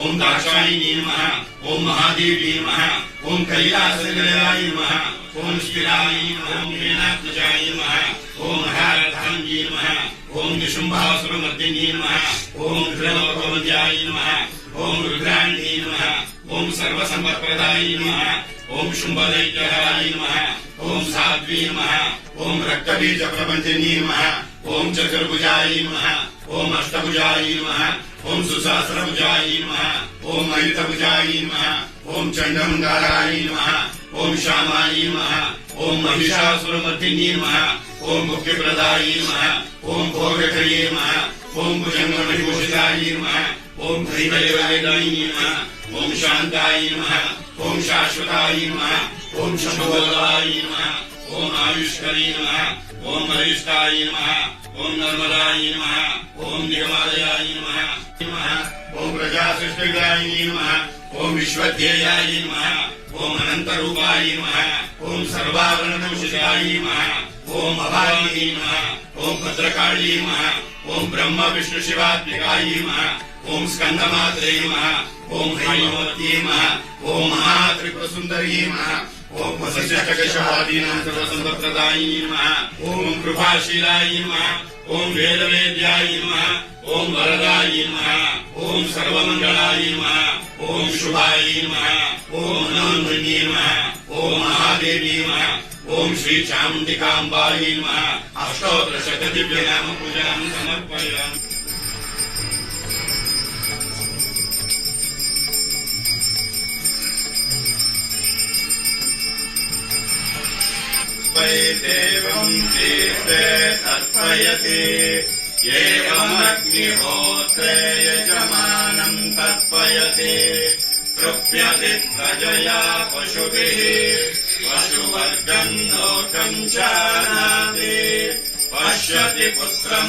ओम दाक्षायणी नम ओम महादेव नम ओम कैलास गणराय नमः ओम स्थिराय नम ओम मेनात्मजाय नम ओम हारथांगी नम ओम निशुंभासुर मर्दिनी नमः ओम ध्रुवपवद्याय नमः ओम रुद्राणी नम ओम सर्वसंपत्प्रदाय नम ओम शुंभदैत्यहराय नम ओम साध्वी नम ओम रक्तबीज प्रपंचनी नम ओम चतुर्भुजाय नम ओम अष्टभुजाय नम ओम सुशास्त्रम जायी नमः ओम अहितभुजायी नमः ओम चंडमंगारायी नमः ओम श्यामायी नमः ओम महिषासुरमर्दिनी नमः ओम मुख्यप्रदायी नमः ओम भोगकरी नमः ओम भुजंगमणिभूषितायी नमः ओम भैरवैदायी नमः ओम शांतायी नमः ओम शाश्वतायी नमः ओम शंभुवल्लायी नमः ओम आयुष्करी नमः ओम हरिष्ठायी नमः ओम नर्मदायी नमः ओम निगमालयाय ओम प्रजा सृष्टिकाय नम ओम विश्वध्येयाय नम ओम अनंत रूपाय नम ओम सर्वावरणोषाय नम ओम अभाय नम ओम भद्रकाळी नम ओम ब्रह्म विष्णु शिवात्मिकाय नम ओम स्कंदमात्रे नम ओम हैमवती नम ओम महात्रिपुरसुंदरी नम ओम वसंत कशहादीना सर्वसंप्रदायी नम ओम कृपाशीलाय नम ओम् वेदवेद्याय नमः, ओम वरदाय नमः, ओम सर्वमंगलाय नमः, ओम शुभाय नमः, ओम हनुमन्ये नमः, ओम महादेवी नमः, ओम श्री चामुण्डिकाम्बायै नमः पूजा समर्पयामि। ै देवम् चेते तर्पयति एवमग्निहोत्रे यजमानम् तर्पयति कृप्यति प्रजया पशुभिः। पशुवर्गम् लोकम् जानाति पश्यति पुत्रम्